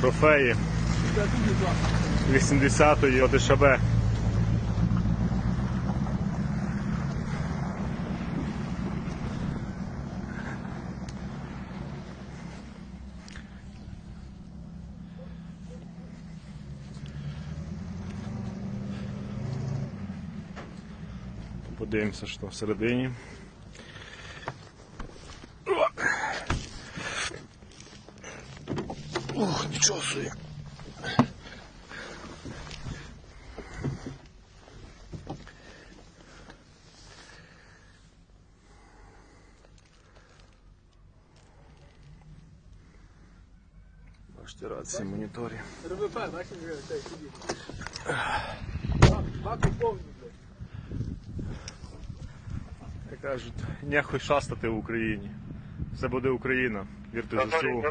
Трофеї 80-ї ОДШБ. Подивимося, що всередині. Ух, нічого собі. Бачите, рації моніторі. РВП, бачиш, вже цей сидить. Баку повні, блядь. Як кажуть, нехуй шастати в Україні. Все буде Україна. Вірте ЗСУ.